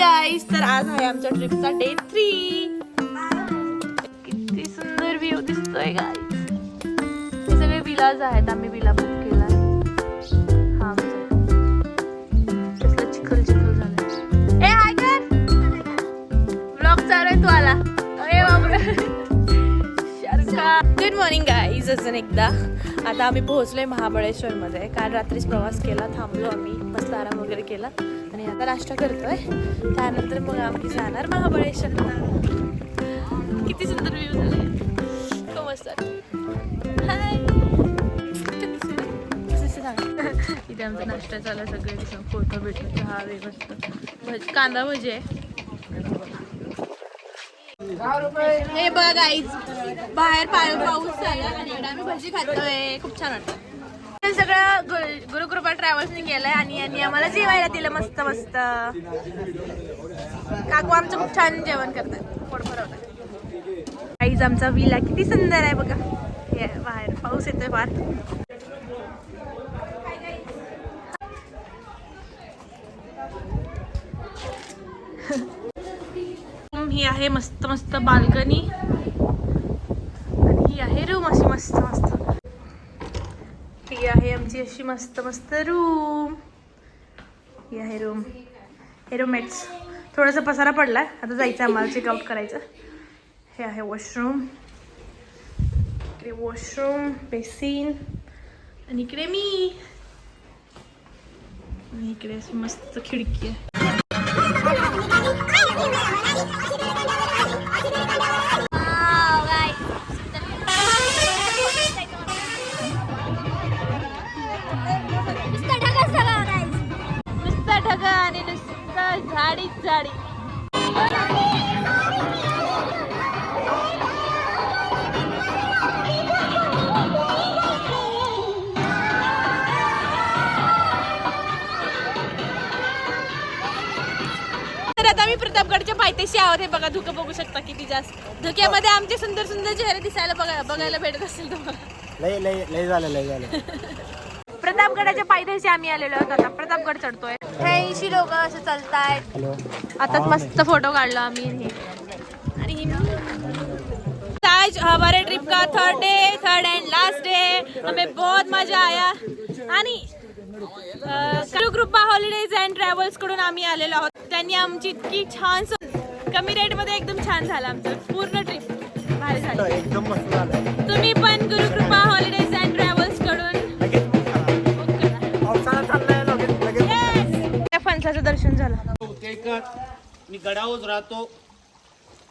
गाईस तर आज आहे आमच्या ट्रिपचा डे थ्री किती सुंदर व्ह्यू दिसतोय गाईस हे सगळे विलाज आहेत आम्ही विला बुक केला. हा आमचा. कसलं चिखल चिखल झालं ए हाय कर ब्लॉग चालू आहे तू आला. अरे बापरे. गुड मॉर्निंग गाईज अजून एकदा. आता आम्ही पोहोचलोय महाबळेश्वरमध्ये. काल रात्रीच प्रवास केला थांबलो आम्ही मस्त आराम वगैरे केला. आणि आता नाश्ता करतोय. त्यानंतर मग आम्ही जाणार महाबळेश्वरला किती सुंदर व्ह्यू झाले. खूप मस्त. हाय इथे आमचा नाश्ता चालला सगळे दिसून फोटो भेटलो चहा वे मस्त. भज कांदा भजी. आहे हे बघा गाईज बाहेर पाऊस झाला आणि आम्ही भजी खातोय. खूप छान वाटतं. सगळं गुरु- गुरुकृपा ट्रॅव्हल्सने केलंय आणि यांनी आम्हाला जेवायला दिलं मस्त मस्त. काकू आमचं खूप छान जेवण करतात. पोट भरवतात. आईज आमचा विला किती सुंदर आहे बघा. बाहेर पाऊस येतोय फार. ही आहे मस्त मस्त बाल्कनी आणि ही आहे रूम अशी मस्त. आमची अशी मस्त मस्त रूम ही आहे रूम हे रूममेट्स थोडासा पसारा पडला आता जायचं आम्हाला चेकआउट करायचं. हे आहे वॉशरूम इकडे वॉशरूम बेसिन आणि इकडे मी. आणि इकडे अशी मस्त खिडकी आहे. तर आता मी प्रतापगडच्या पायथ्याशी आहोत. हे बघा धुकं बघू शकता किती जास्त. धुक्यामध्ये आमचे सुंदर सुंदर चेहरे दिसायला बघा बघायला भेटत असेल तुम्हाला. लय लय लय झालं लय झालं. प्रतापगडाच्या पायथ्याशी आम्ही आलेलो आहोत आता. प्रतापगड चढतोय. ऐंशी लोक असे चालतायत. आताच मस्त फोटो काढला आम्ही. आणि. आज हमारे ट्रिप का? Third day third and last day हमें बहुत मजा आया. आणि कृपा हॉलिडेज अँड ट्रॅव्हल्सकडून आम्ही आलेलो आहोत. त्यांनी आमची इतकी छान कमी रेटमध्ये एकदम छान झालं आमचं. पूर्ण ट्रिप भारी झाली. तुम्ही पण गुरुकृपा हॉलिडेज अँड ट्रॅव्हल्स झाला. मी गडावच राहतो.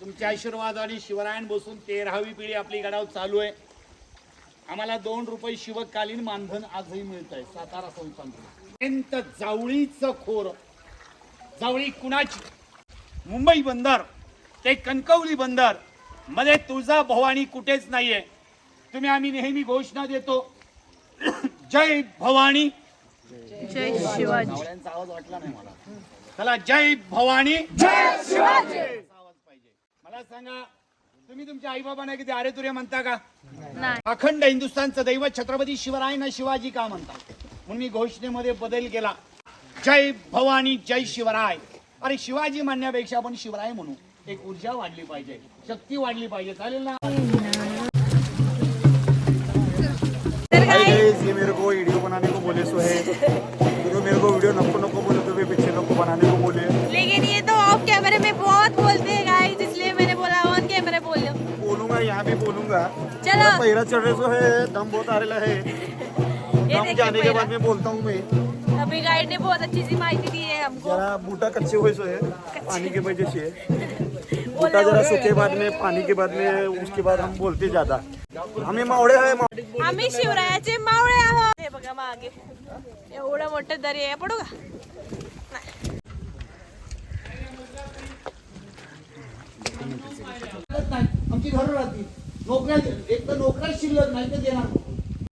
तुमच्या आशीर्वादाने शिवरायण बसून तेरावी पिढी आपली गडाव चालू आहे. आम्हाला दोन रुपये शिवकालीन मानधन आजही मिळत आहे सातारा संस्थान अत्यंत जावळीचं खोर. जावळी कुणाची? मुंबई बंदर. ते कणकवली बंदर. मध्ये तुळजा भवानी कुठेच नाहीये. तुम्ही आम्ही नेहमी घोषणा देतो. जय भवानी. जय शिवाजी. सावळ्यांचा आवाज वाटला नाही मला चला जय भवानी. जय शिवाजी. आवाज पाहिजे मला सांगा तुम्ही तुमच्या आई बाबांना किती अरे तुरे म्हणता का? अखंड हिंदुस्थानचं दैवत छत्रपती शिवरायांना शिवाजी का म्हणता? म्हणून मी घोषणेमध्ये बदल केला. जय भवानी जय शिवराय. अरे शिवाजी म्हणण्यापेक्षा आपण शिवराय म्हणू. एक ऊर्जा वाढली पाहिजे शक्ती वाढली पाहिजे. चालेल ना? बनाने को बोले सो है। तो मेरे को वीडियो नको नको बोले तो भी पीछे नको बनाने को बोले। लेकिन ये तो ऑफ़ कैमरे में बहुत बोलते हैं गाइस इसलिए मैंने बोला ऑन कैमरे बोल। लो बोलूँगा यहाँ भी बोलूँगा। चलो। पहिरा चढ़ने सो है दम बहुत आ रहा है। ये दम जाने के बाद में बोलता हूँ मैं। अभी गाइड ने बहुत अच्छी सी माहिती दी है हमको। जरा बूटा कच्चे हुए सो है पानी की वजह से बूटा जरा सूखे बाद में पानी के बाद में उसके बाद हम बोलते ज़्यादा। हमें मावड़े है मा- आम्ही शिवरायाचे मावळे आहोत बघा मागे. एवढं मोठं दरी आहे पडू का? नाही. नाही आमची घरं राहतील नोकऱ्या एक तर नोकऱ्या शिल्लक नाही तर देणार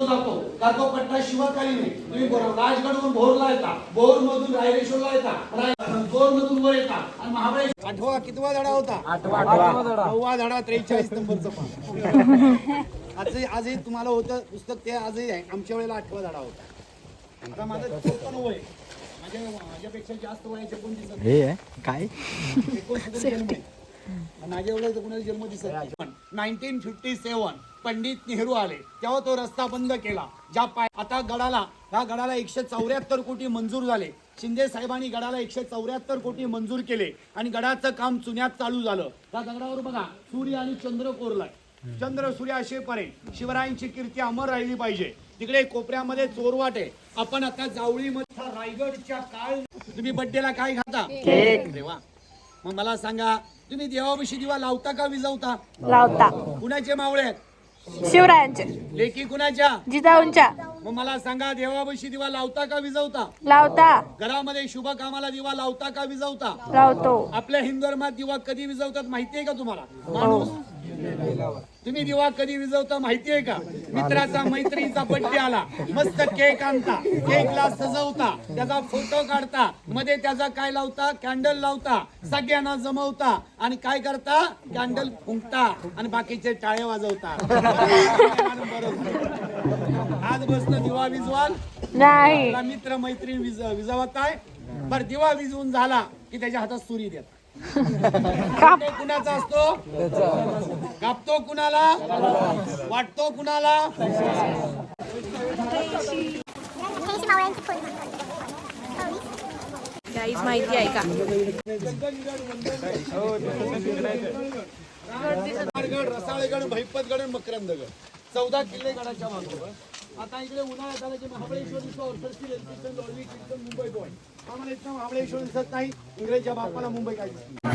जातो का तो पट्टा शिवकालीन आहे तुम्ही बरोबर राजगडवरून भोरला येता भोर मधून रायरेश्वरला येता भोर मधून वर येता आणि महाबळेश्वर आठवा कितवा धडा होता. आठवा नववा धडा त्रेचाळीस नंबरचं आजही आजही तुम्हाला होतं पुस्तक ते आजही आहे. आमच्या वेळेला आठवा धडा होता. आता माझं चोपन्न वय. माझ्या माझ्यापेक्षा जास्त वयाचे कोण दिसत. काय? माझ्या जन्म दिसत नाही. Nineteen fifty seven Pandit Nehru आले. तेव्हा तो रस्ता बंद केला. ज्या पाय आता गडाला ह्या गडाला एकशे चौऱ्याहत्तर कोटी मंजूर झाले. शिंदे साहेबांनी गडाला एकशे चौऱ्याहत्तर कोटी मंजूर केले. आणि गडाचं काम चुन्यात चालू झालं. त्या दगडावर बघा सूर्य आणि चंद्र कोरलाय. चंद्र सूर्य असेपर्यंत शिवरायांची कीर्ती अमर राहिली पाहिजे. तिकडे कोपऱ्यामध्ये चोरवाट आहे. आपण आता जावळीमध्ये रायगडच्या काळ तुम्ही बड्डेला काय खाता? मग मला सांगा तुम्ही देवापाशी दिवा लावता का विजवता? लावता. कुणाचे मावळे आहेत? शिवरायांचे. लेकी कुणाच्या? जिजाऊंच्या. मग मला सांगा देवापाशी दिवा लावता का विजवता? लावता. घरामध्ये शुभ कामाला दिवा लावता का विजवता? लावतो. आपल्या हिंदू धर्मात दिवा कधी विजवतात माहितीये का तुम्हाला? माणूस तुम्ही दिवा कधी विजवता माहितीये का? मित्राचा मैत्रिणीचा बड्डे आला. मस्त केक आणता. केकला सजवता. त्याचा फोटो काढता. मध्ये त्याचा काय लावता? कॅन्डल लावता. सगळ्यांना जमवता. आणि काय करता? कॅन्डल फुंकता. आणि बाकीचे टाळे वाजवता. आज बसलं दिवा विजवाल. मित्र मैत्रीण विज विजावत आहे. बर दिवा विजवून झाला की त्याच्या हातात सुरी देत कुणाचा असतो? कापतो कुणाला? वाटतो कुणाला? काहीच माहिती आहे का? गड रसाळगड भैपतगड मकरंदगड. चौदा किल्ले गडाच्या मागोवर आता इकडे उन्हाळ्यात आलं की महाबळेश्वर दिसतो सरसी रेल्वे लॉलवी किल्टन मुंबई बॉय आम्हाला इथं महाबळेश्वर दिसत नाही इंग्रजच्या बापाला मुंबई काय दिसत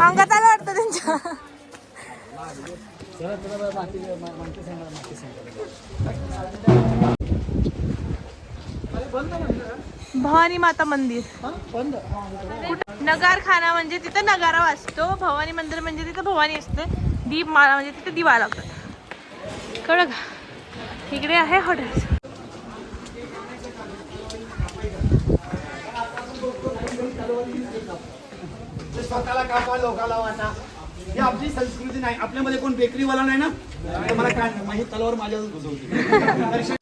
अंगात आलं वाटतं त्यांच्या. भवानी माता मंदिर. कुठं- नगारखाना म्हणजे तिथं नगारा वाजतो भवानी मंदिर म्हणजे तिथं भवानी असते. दीप माळा म्हणजे तिथे दिवा लागतात कळलं का इकडे आहे हॉटेल्स स्वतःला कापा लोकाला वाटा? ही आपली संस्कृती नाही. आपल्यामध्ये कोण बेकरीवाला नाही ना? मला काय नाही. ही तलवार माझ्याच घुसवते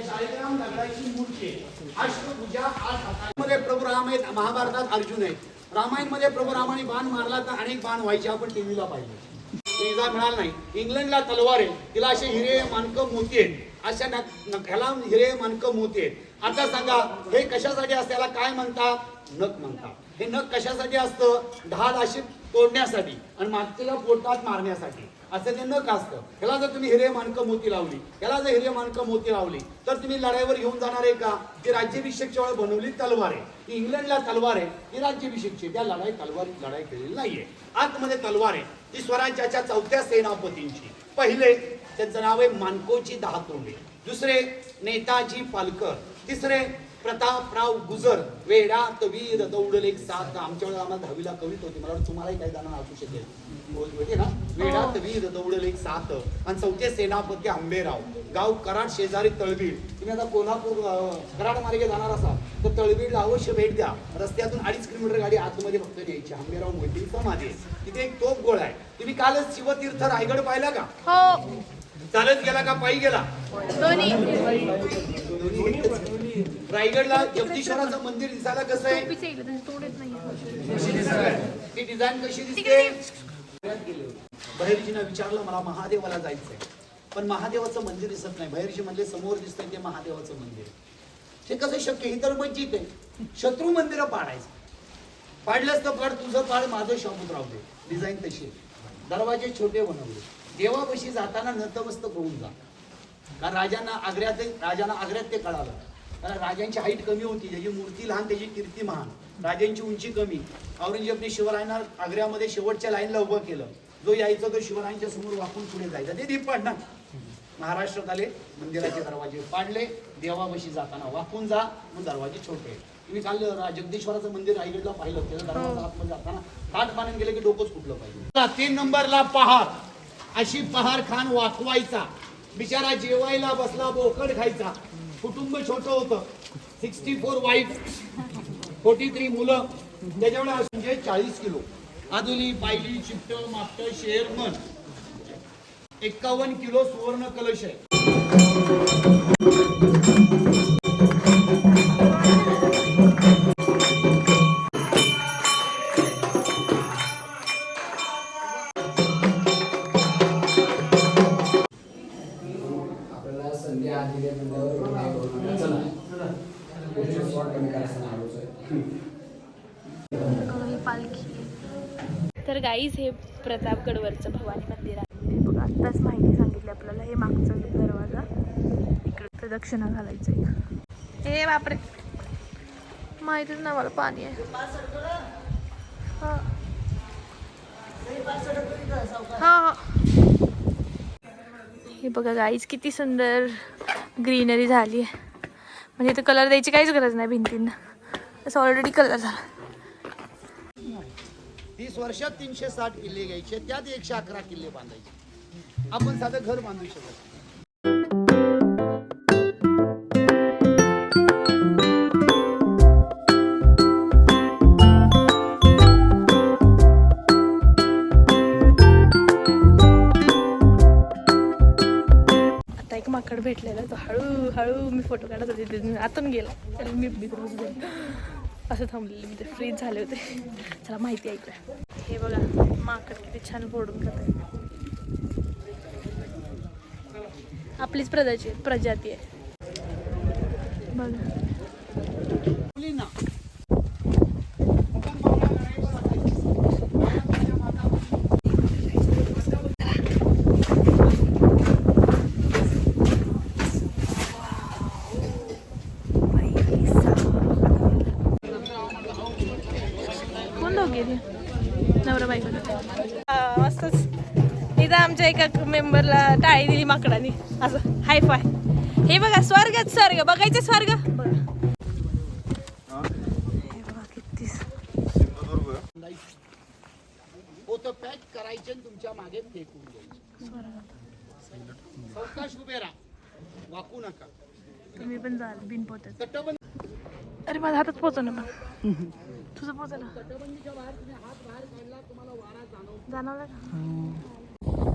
शालिग्राम दगडाची मूर्ती आहे. अष्टभुजा आठ हातामध्ये प्रभू राम आहेत महाभारतात अर्जुन आहे. रामायणमध्ये प्रभू रामाने बाण मारला तर अनेक बाण व्हायचे आपण टीव्हीला पाहिजे इजा मिळाला नाही इंग्लंडला तलवार आहे तिला असे हिरे मानकं मोती आहेत. अशा न- हिरे मानकं मोती आहेत. आता सांगा हे कशासाठी असतं? याला काय म्हणतात? नख म्हणतात. हे नख कशासाठी असतं? ढाल अशी तोडण्यासाठी आणि मागच्या पोटात मारण्यासाठी. असं ते नख असतं ह्याला जर तुम्ही हिरे मानकं मोती लावली ह्याला जर हिरे मानकं मोती लावली तर तुम्ही लढाईवर घेऊन जाणार आहे का? ती राज्याभिषेकच्या वेळेस बनवली तलवार आहे. ती इंग्लंडला तलवार आहे ती राज्याभिषेकची त्या लढाई तलवार लढाई केलेली नाहीये. आतमध्ये तलवार आहे. ती स्वराज्याच्या चौथ्या सेनापतींची. पहिले त्यांचं नाव आहे मानकोची दहा तोंडे. दुसरे नेताजी पालकर. तिसरे प्रतापराव गुजर वेडात वीर दौडल एक साथ आमच्या वेळेला आम्हाला दहावीला कवित होती. मला वाटतं तुम्हालाही काही जणांना असू शकेल. ना. वेडात वीर दौडल एक साथ आणि चौथे सेनापती आंबेराव. गाव कराड शेजारी तळबीड. तुम्ही आता कोल्हापूर कराड मार्गे जाणार असाल तर तळबीडला अवश्य भेट द्या. रस्त्यातून अडीच किलोमीटर गाडी आतमध्ये फक्त न्यायची. आंबेराव मोठी समाधी तिथे एक तोप गोळा आहे. तुम्ही कालच शिवतीर्थ रायगड पाहिला का? हो. चालत गेला का? पायी गेला? रायगडला जगदीश्वराचं मंदिर दिसायला कसं आहे? दिसतंय? ती डिझाईन कशी दिसते? बहिर्जीनं विचारलं मला महादेवाला जायचंय. पण महादेवाचं मंदिर दिसत नाही. बहिर्जी म्हणले समोर दिसतंय ते महादेवाचं मंदिर. हे कसं शक्य? ही तर मस्जिद आहे. शत्रू मंदिरं पाडायचं. पाडलंच तर पाड तुझं पाड माझं शाबूत राहू दे. डिझाईन तशी. दरवाजे छोटे बनवले. देवापाशी जाताना नतमस्तक होऊन जा. कारण राजांना आग्र्यात राजांना आग्र्यात ते कळालं. कारण राजांची हाईट कमी होती त्याची मूर्ती लहान त्याची कीर्ती महान. राजांची उंची कमी. औरंगजेबने शिवरायांना आग्र्यामध्ये शेवटच्या लाईनला उभं केलं. जो यायचा तो शिवरायांच्या समोर वाकून पुढे जायचा. ते दीप पाडणार. महाराष्ट्रात आले मंदिराचे दरवाजे पाडले. देवापाशी जाताना वाकून जा मग दरवाजे छोटे तुम्ही काल जगदीश्वराचं मंदिर रायगडला पाहिलं त्याचं दरवाजा आतमध्ये जाताना ताट पाण्यात गेले की डोकंच फुटलं पाहिजे. तीन नंबरला पहार अशी पहार खान वाकवायचा. बिचारा जेवायला बसला बोकड खायचा. कुटुंब छोट होतं. Sixty four wife forty three मुलं. त्याच्यामुळे म्हणजे चाळीस किलो. आदुली पायली चिपट मापट शेअर मन एक्कावन्न किलो सुवर्ण कलश आहे. संध्या आलेल्या पालखी. तर गाईज हे प्रतापगडवरचं भवानी मंदिर आहे. बघा आत्ताच माहिती सांगितली आपल्याला हे मागचं दरवाजा इकडे प्रदक्षिणा घालायचं एक हे बापरे. माहितीच नाही मला पाणी आहे. हा. हा हा. हे बघा गाईज किती सुंदर ग्रीनरी झाली आहे. म्हणजे इथं कलर द्यायची काहीच गरज नाही भिंतींना. असं ऑलरेडी कलर झाला. तीस वर्षात तीनशे साठ किल्ले घ्यायचे त्यात एकशे अकरा किल्ले बांधायचे. आपण साधं घर बांधू शकत भेटलेला तो हळूहळू मी फोटो काढत होते. तिथून आतून गेला. तरी मी भितर गेलो. असं थांबलेले मी. ते फ्रीज झाले होते. चला माहिती ऐकूया. हे बघा माकड किती छान फोडून खात आहे आपलीच प्रजाची प्रजाती आहे. बघा मुलींना कोण दोघे ते नवरा बायको हा, मस्तच इथं आमच्या एका मेंबरला टाळी दिली माकडाने. असं हाय फाय हे बघा स्वर्गात स्वर्ग. बघायचं स्वर्ग? बघा हे बघा किती पोतं पॅक करायचे आणि तुमच्या मागे फेकून द्यायचे सावकाश उभे राहा वाकू नका तुम्ही पण जाल बिन अरे माझ्या हातात पोचव ना पण. तुझं पोचव ना जाणवलं का?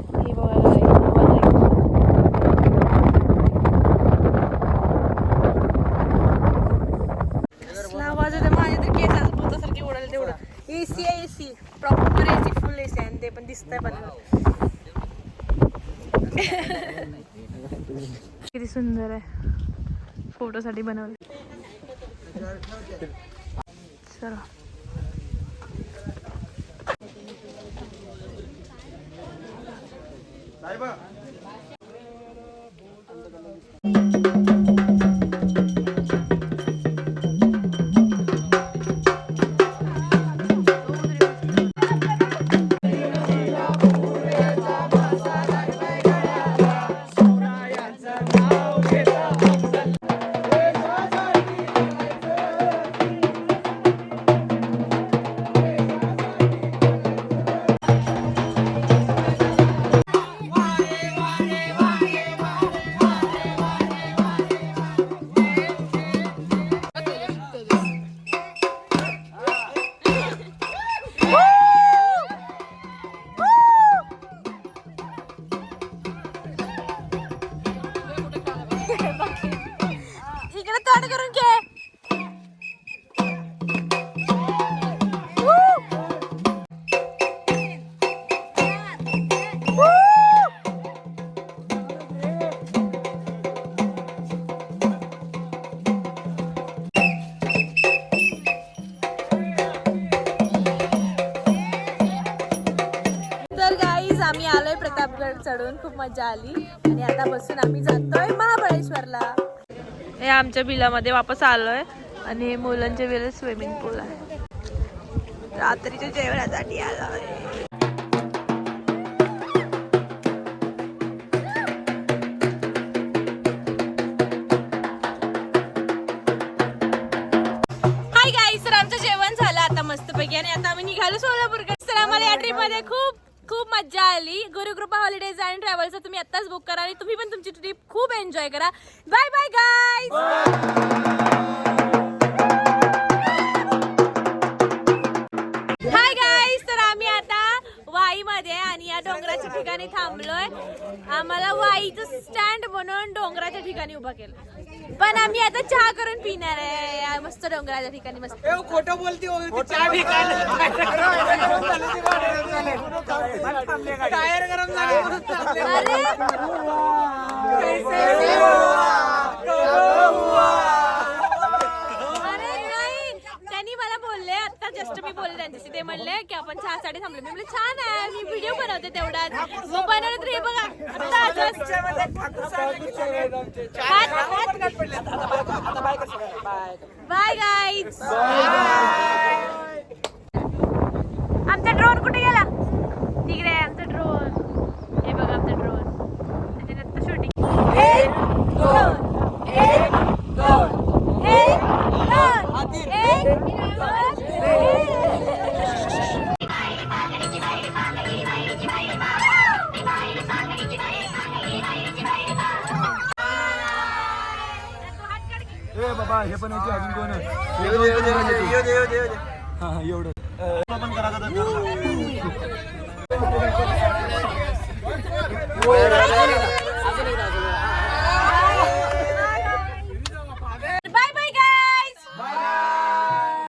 हे तर केसाचं भूतासारखी उडाले तेवढं एसी आहे AC proper AC full AC आणि ते पण दिसतंय पण किती सुंदर आहे फोटोसाठी बनवले चला इकडे मजा आली. आणि आता बसून आम्ही जातोय महाबळेश्वरला. हे आमच्या बिलामध्ये वापस आलोय. आणि हे मुलांच्या बिला स्विमिंग पूल आहे. रात्रीच्या जेवणासाठी आलोय. आमचं जेवण झालं आता मस्तपैकी. आणि आता आम्ही निघालो सोलापूरकडे. तर आम्हाला या ट्रिपमध्ये खूप खूप मजा आली. गुरुकृपा हॉलिडेज अँड ट्रॅव्हल्स तुम्ही आत्ताच बुक करा आणि तुम्ही पण तुमची ट्रिप खूप एन्जॉय करा. बाय बाय गाय ठिकाणी थांबलोय. आम्हाला वाईचं स्टँड बनवून डोंगराच्या ठिकाणी उभा केलं. पण आम्ही आता चहा करून पिणार आहे. मस्त डोंगराच्या ठिकाणी मस्त. खोटं बोलती टायर गरम झाले म्हणून थांबले. अरे बोलले की आपण चहासाठी थांबलो. मी म्हणले छान आहे मी व्हिडिओ बनवते तेवढ्यात. मग बनवलं तर हे बघा आता बाय. गाईज आमचा ड्रोन कुठे गेला? तिकडे आहे आमचा ड्रोन हे बघा आमचा ड्रोन त्याच्यात शूटिंग ए बाबा हे पण येते अजून कोण एवढं. पण करायचं